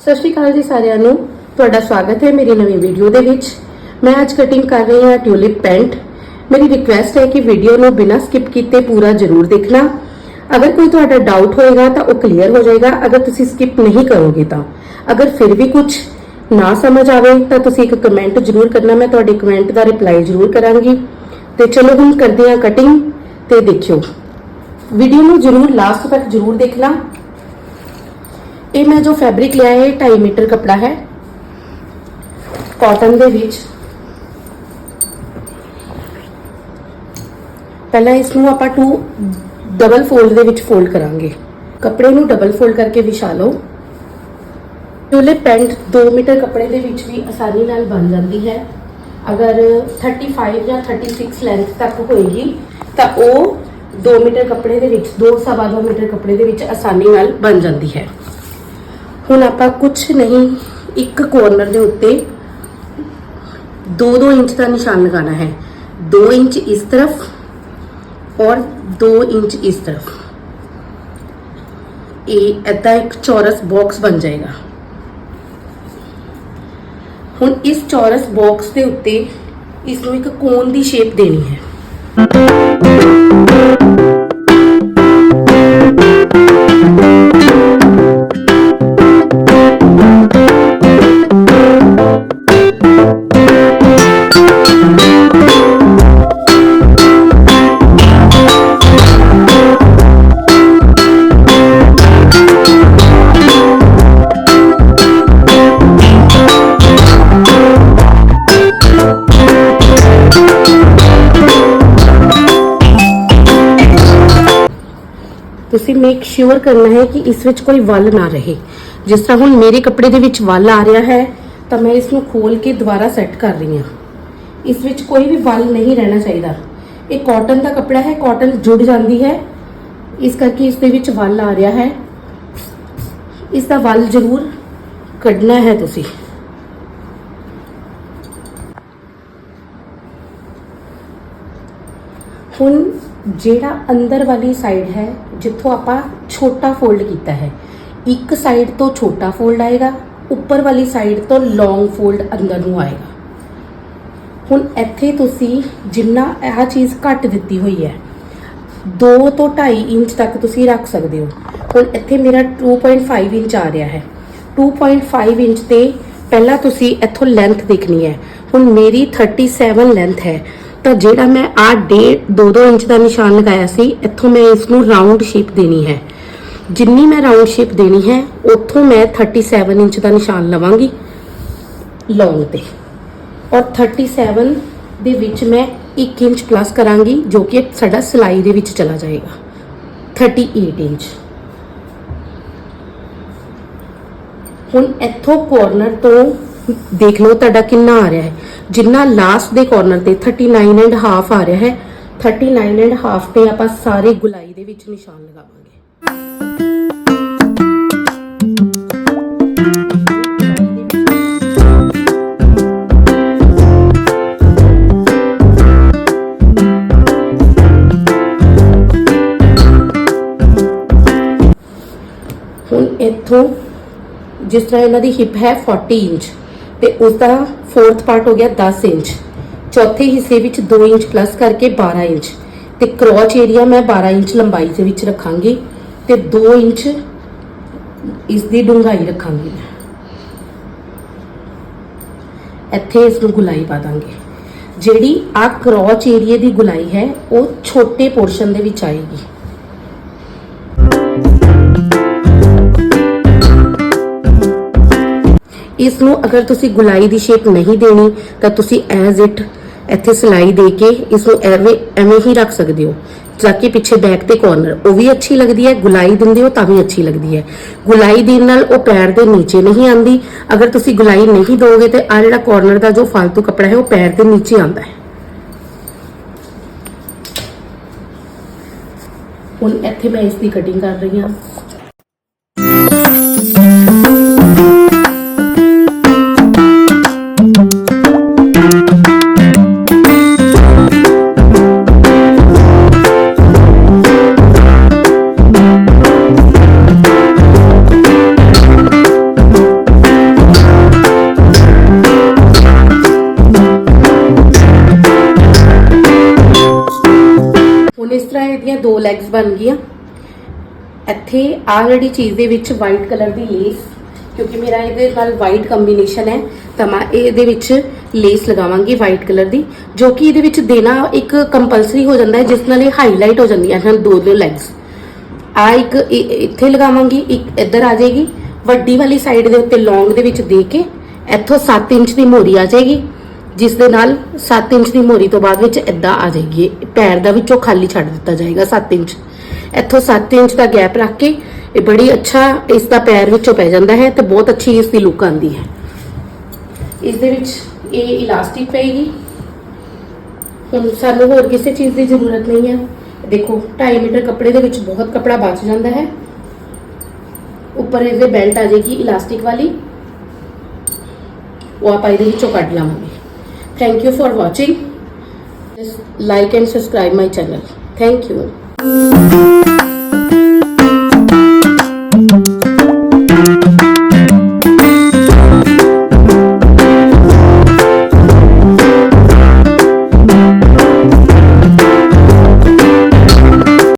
ਸਤਿ ਸ਼੍ਰੀ ਅਕਾਲ ਜੀ ਸਾਰਿਆਂ ਨੂੰ। ਤੁਹਾਡਾ ਸਵਾਗਤ ਹੈ ਮੇਰੀ ਨਵੀਂ ਵੀਡੀਓ ਦੇ ਵਿੱਚ। ਮੈਂ ਅੱਜ ਕਟਿੰਗ ਕਰ ਰਹੀ ਹਾਂ ਟਿਊਲਿਪ ਪੈਂਟ ਮੇਰੀ ਰਿਕੁਐਸਟ ਹੈ ਕਿ ਵੀਡੀਓ ਨੂੰ ਬਿਨਾਂ ਸਕਿਪ ਕੀਤੇ ਪੂਰਾ ਜ਼ਰੂਰ ਦੇਖਣਾ। ਅਗਰ ਕੋਈ ਤੁਹਾਡਾ ਡਾਊਟ ਹੋਏਗਾ ਤਾਂ ਉਹ ਕਲੀਅਰ ਹੋ ਜਾਏਗਾ। ਅਗਰ ਤੁਸੀਂ ਸਕਿਪ ਨਹੀਂ ਕਰੋਗੇ ਤਾਂ। ਅਗਰ ਫਿਰ ਵੀ ਕੁਝ ਨਾ ਸਮਝ ਆਵੇ ਤਾਂ ਤੁਸੀਂ ਇੱਕ ਕਮੈਂਟ ਜ਼ਰੂਰ ਕਰਨਾ। ਮੈਂ ਤੁਹਾਡੇ ਕਮੈਂਟ ਦਾ ਰਿਪਲਾਈ ਜ਼ਰੂਰ ਕਰਾਂਗੀ। ਤੇ ਚਲੋ ਹੁਣ ਕਰਦੇ ਹਾਂ ਕਟਿੰਗ ਤੇ ਦੇਖਿਓ। ਵੀਡੀਓ ਨੂੰ ਜ਼ਰੂਰ ਲਾਸਟ ਤੱਕ ਜ਼ਰੂਰ ਦੇਖਣਾ। ਇਹ ਮੈਂ ਜੋ ਫੈਬਰਿਕ ਲਿਆ ਹੈ 2.5 ਮੀਟਰ ਕਪੜਾ ਹੈ। ਕਾਟਨ ਦੇ ਵਿੱਚ। ਪਹਿਲਾਂ ਇਸ ਨੂੰ ਆਪਾਂ ਟੂ ਡਬਲ ਫੋਲਡ ਦੇ ਵਿੱਚ ਫੋਲਡ ਕਰਾਂਗੇ। ਕੱਪੜੇ ਨੂੰ ਡਬਲ ਫੋਲਡ ਕਰਕੇ ਵਿਛਾ ਲਓ ਟੂਲੇ ਪੈਂਟ 2 ਮੀਟਰ ਕੱਪੜੇ ਦੇ ਵਿੱਚ ਵੀ ਆਸਾਨੀ ਨਾਲ ਬਣ ਜਾਂਦੀ ਹੈ। ਅਗਰ 35 ਜਾਂ 36 ਲੈਂਥ ਤੱਕ ਹੋਏਗੀ, ਤਾਂ ਉਹ 2 ਮੀਟਰ ਕੱਪੜੇ ਦੇ ਵਿੱਚ 2 ਸਵਾ 2 ਮੀਟਰ ਕੱਪੜੇ ਦੇ ਵਿੱਚ ਆਸਾਨੀ ਨਾਲ ਬਣ ਜਾਂਦੀ ਹੈ। ਹੁਣ ਆਪਾਂ ਕੁਝ ਨਹੀਂ, ਇੱਕ ਕੋਰਨਰ ਦੇ ਉੱਤੇ 2-2 ਇੰਚ ਦਾ ਨਿਸ਼ਾਨ ਲਗਾਉਣਾ ਹੈ। 2 ਇੰਚ ਇਸ ਤਰਫ ਔਰ 2 ਇੰਚ ਇਸ ਤਰਫ। ਇਹ ਏਦਾਂ ਇੱਕ ਚੌਰਸ ਬਾਕਸ ਬਣ ਜਾਏਗਾ। ਹੁਣ ਇਸ ਚੌਰਸ ਬਾਕਸ ਦੇ ਉੱਤੇ ਇਸ ਨੂੰ ਇੱਕ ਕੋਨ ਦੀ ਸ਼ੇਪ ਦੇਣੀ ਹੈ। ਤੁਸੀਂ ਮੇਕ ਸ਼ਿਓਰ ਕਰਨਾ ਹੈ ਕਿ ਇਸ ਵਿੱਚ ਕੋਈ ਵੱਲ ਨਾ ਰਹੇ। ਜਿਸ ਤਰ੍ਹਾਂ ਹੁਣ ਮੇਰੇ ਕੱਪੜੇ ਦੇ ਵਿੱਚ ਵੱਲ ਆ ਰਿਹਾ ਹੈ, ਤਾਂ ਮੈਂ ਇਸ ਨੂੰ ਖੋਲ ਕੇ ਦੁਬਾਰਾ ਸੈੱਟ ਕਰ ਰਹੀ ਹਾਂ। ਇਸ ਵਿੱਚ ਕੋਈ ਵੀ ਵੱਲ ਨਹੀਂ ਰਹਿਣਾ ਚਾਹੀਦਾ। ਇਹ ਕਾਟਨ ਦਾ ਕੱਪੜਾ ਹੈ ਕਾਟਨ ਜੁੜ ਜਾਂਦੀ ਹੈ। ਇਸ ਕਰਕੇ ਇਸ ਦੇ ਵਿੱਚ ਵੱਲ ਆ ਰਿਹਾ ਹੈ। ਇਸ ਦਾ ਵੱਲ ਜ਼ਰੂਰ ਕੱਢਣਾ ਹੈ ਤੁਸੀਂ। ਹੁਣ ਜਿਹੜਾ ਅੰਦਰ ਵਾਲੀ ਸਾਈਡ ਹੈ, ਜਿੱਥੋਂ ਆਪਾਂ ਛੋਟਾ ਫੋਲਡ ਕੀਤਾ ਹੈ। ਇੱਕ ਸਾਈਡ ਤੋਂ ਛੋਟਾ ਫੋਲਡ ਆਏਗਾ, ਉੱਪਰ ਵਾਲੀ ਸਾਈਡ ਤੋਂ ਲੌਂਗ ਫੋਲਡ ਅੰਦਰ ਨੂੰ ਆਏਗਾ। ਹੁਣ ਇੱਥੇ ਤੁਸੀਂ ਜਿੰਨਾ ਇਹ ਚੀਜ਼ ਘੱਟ ਦਿੱਤੀ ਹੋਈ ਹੈ 2 ਤੋਂ 2.5 ਇੰਚ ਤੱਕ ਤੁਸੀਂ ਰੱਖ ਸਕਦੇ ਹੋ। ਹੁਣ ਇੱਥੇ ਮੇਰਾ 2.5 ਇੰਚ ਆ ਰਿਹਾ ਹੈ। 2.5 ਇੰਚ ਤੇ ਪਹਿਲਾਂ ਤੁਸੀਂ ਇੱਥੋਂ ਲੈਂਥ ਦੇਖਣੀ ਹੈ। ਹੁਣ ਮੇਰੀ 37 ਲੈਂਥ ਹੈ। ਤਾਂ ਜਿਹੜਾ ਮੈਂ ਆ ਡੇਢ 2-2 ਇੰਚ ਦਾ ਨਿਸ਼ਾਨ ਲਗਾਇਆ ਸੀ, ਇੱਥੋਂ ਮੈਂ ਇਸ ਨੂੰ ਰਾਉਂਡ ਸ਼ੇਪ ਦੇਣੀ ਹੈ। ਜਿੰਨੀ ਮੈਂ ਰਾਉਂਡ ਸ਼ੇਪ ਦੇਣੀ ਹੈ, ਉੱਥੋਂ ਮੈਂ 37 ਇੰਚ ਦਾ ਨਿਸ਼ਾਨ ਲਵਾਂਗੀ ਲੌਂਗ ਤੇ। ਔਰ 37 ਦੇ ਵਿੱਚ ਮੈਂ 1 ਇੰਚ ਪਲੱਸ ਕਰਾਂਗੀ, ਜੋ ਕਿ ਸਾਡਾ ਸਿਲਾਈ ਦੇ ਵਿੱਚ ਚਲਾ ਜਾਏਗਾ। 38 ਇੰਚ। ਹੁਣ ਇੱਥੋਂ ਕੋਰਨਰ ਤੋਂ ਦੇਖ ਲਓ ਤੁਹਾਡਾ ਕਿੰਨਾ ਆ ਰਿਹਾ ਹੈ। ਜਿੰਨਾ ਲਾਸਟ ਦੇ ਕਾਰਨਰ ਤੇ 39 ਐਂਡ ਹਾਫ ਆ ਰਿਹਾ ਹੈ। 39 ਐਂਡ ਹਾਫ ਤੇ ਆਪਾਂ ਸਾਰੇ ਗੁਲਾਈ ਦੇ ਵਿੱਚ ਨਿਸ਼ਾਨ ਲਗਾਵਾਂਗੇ। ਹੁਣ ਇੱਥੋਂ ਜਿਸ ਤਰ੍ਹਾਂ ਇਹਨਾਂ ਦੀ ਹਿਪ ਹੈ 40 ਇੰਚ। ਤੇ ਉਸ ਦਾ ਫੋਰਥ ਪਾਰਟ ਹੋ ਗਿਆ 10 ਇੰਚ। ਚੌਥੇ ਹਿੱਸੇ ਵਿੱਚ 2 ਇੰਚ ਪਲੱਸ ਕਰਕੇ 12 ਇੰਚ। ਤੇ ਕਰੋਚ ਏਰੀਆ ਮੈਂ 12 ਇੰਚ ਲੰਬਾਈ ਦੇ ਵਿੱਚ ਰੱਖਾਂਗੀ ਤੇ 2 ਇੰਚ ਇਸ ਦੀ ਡੂੰਘਾਈ ਰੱਖਾਂਗੀ ਮੈਂ। ਇੱਥੇ ਇਸ ਨੂੰ ਗੁਲਾਈ ਪਾ ਦਾਂਗੇ। ਜਿਹੜੀ ਆ ਕਰੋਚ ਏਰੀਆ ਦੀ ਗੁਲਾਈ ਹੈ, ਉਹ ਛੋਟੇ ਪੋਰਸ਼ਨ ਦੇ ਵਿੱਚ ਆਏਗੀ। ਇਸ ਨੂੰ ਅਗਰ ਤੁਸੀਂ ਗੁਲਾਈ ਦੀ ਸ਼ੇਪ ਨਹੀਂ ਦੇਣੀ, ਤਾਂ ਤੁਸੀਂ ਐਜ਼ ਇਟ ਇੱਥੇ ਸਿਲਾਈ ਦੇ ਕੇ ਇਸ ਨੂੰ ਐਵੇਂ ਐਵੇਂ ਹੀ ਰੱਖ ਸਕਦੇ ਹੋ। ਤਾਂ ਕਿ ਪਿੱਛੇ ਬੈਕ ਤੇ ਕਾਰਨਰ ਉਹ ਵੀ ਅੱਛੀ ਲੱਗਦੀ ਹੈ, ਗੁਲਾਈ ਦਿੰਦੇ ਹੋ ਤਾਂ ਵੀ ਅੱਛੀ ਲੱਗਦੀ ਹੈ। ਗੁਲਾਈ ਦੇਣ ਨਾਲ ਉਹ ਪੈਰ ਦੇ ਨੀਚੇ ਨਹੀਂ ਆਂਦੀ ਅਗਰ ਤੁਸੀਂ ਗੁਲਾਈ ਨਹੀਂ ਦੋਗੇ ਤੇ ਆ ਜਿਹੜਾ ਕੋਰਨਰ ਦਾ ਜੋ ਫालतू ਕੱਪੜਾ ਹੈ, ਉਹ ਪੈਰ ਦੇ ਨੀਚੇ ਆਂਦਾ ਹੈ। ਹੁਣ ਇੱਥੇ ਮੈਂ ਇਸ ਦੀ ਕਟਿੰਗ ਕਰ ਰਹੀ ਹਾਂ। ਇਹਦੀਆਂ ਦੋ ਲੈਗਸ ਬਣ ਗਈਆਂ, ਇੱਥੇ ਆਹ ਜਿਹੜੀ ਚੀਜ਼ ਦੇ ਵਿੱਚ ਵਾਈਟ ਕਲਰ ਦੀ ਲੇਸ ਕਿਉਂਕਿ ਮੇਰਾ ਇਹਦੇ ਨਾਲ ਵਾਈਟ ਕੰਬੀਨੇਸ਼ਨ ਹੈ, ਤਾਂ ਮੈਂ ਇਹਦੇ ਵਿੱਚ ਲੇਸ ਲਗਾਵਾਂਗੀ ਵਾਈਟ ਕਲਰ ਦੀ, ਜੋ ਕਿ ਇਹਦੇ ਵਿੱਚ ਦੇਣਾ ਇੱਕ ਕੰਪਲਸਰੀ ਹੋ ਜਾਂਦਾ ਹੈ, ਜਿਸ ਨਾਲ ਇਹ ਹਾਈਲਾਈਟ ਹੋ ਜਾਂਦੀਆਂ ਹਨ ਦੋ ਦੋ ਲੈਗਸ ਆ ਇੱਕ ਇੱਥੇ ਲਗਾਵਾਂਗੀ, ਇੱਕ ਇੱਧਰ ਆ ਜਾਏਗੀ, ਵੱਡੀ ਵਾਲੀ ਸਾਈਡ ਦੇ ਉੱਤੇ ਲੌਂਗ ਦੇ ਵਿੱਚ ਦੇ ਕੇ, ਇੱਥੋਂ 7 ਇੰਚ ਦੀ ਮੋਰੀ ਆ ਜਾਏਗੀ ਜਿਸ ਦੇ ਨਾਲ 7 ਇੰਚ ਦੀ ਮੋਰੀ ਤੋਂ ਬਾਅਦ ਵਿੱਚ ਇਦਾਂ ਆ ਜਾਏਗੀ। ਪੈਰ ਦਾ ਵਿੱਚੋਂ ਖਾਲੀ ਛੱਡ ਦਿੱਤਾ ਜਾਏਗਾ 7 ਇੰਚ। ਇੱਥੋਂ 7 ਇੰਚ ਦਾ ਗੈਪ ਰੱਖ ਕੇ ਇਹ ਬੜੀ ਅੱਛਾ ਇਸ ਦਾ ਪੈਰ ਵਿੱਚੋਂ ਪੈ ਜਾਂਦਾ ਹੈ ਤੇ ਬਹੁਤ ਅੱਛੀ ਇਸ ਦੀ ਲੁੱਕ ਆਉਂਦੀ ਹੈ। ਇਸ ਦੇ ਵਿੱਚ ਇਹ ਇਲਾਸਟਿਕ ਪਏਗੀ। ਹੁਣ ਸਾਨੂੰ ਹੋਰ ਕਿਸੇ ਚੀਜ਼ ਦੀ ਜ਼ਰੂਰਤ ਨਹੀਂ ਹੈ। ਦੇਖੋ 2.5 ਮੀਟਰ ਕੱਪੜੇ ਦੇ ਵਿੱਚ ਬਹੁਤ ਕੱਪੜਾ ਬਚ ਜਾਂਦਾ ਹੈ। ਉੱਪਰ ਇਹਦੇ ਬੈਲਟ ਆ ਜਾਏਗੀ ਇਲਾਸਟਿਕ ਵਾਲੀ। ਉਹ ਆਪਾਂ ਇਹਦੇ ਵਿੱਚੋਂ ਕੱਢ ਲਵਾਂਗੇ। Thank you for watching. Just like and subscribe my channel. Thank you.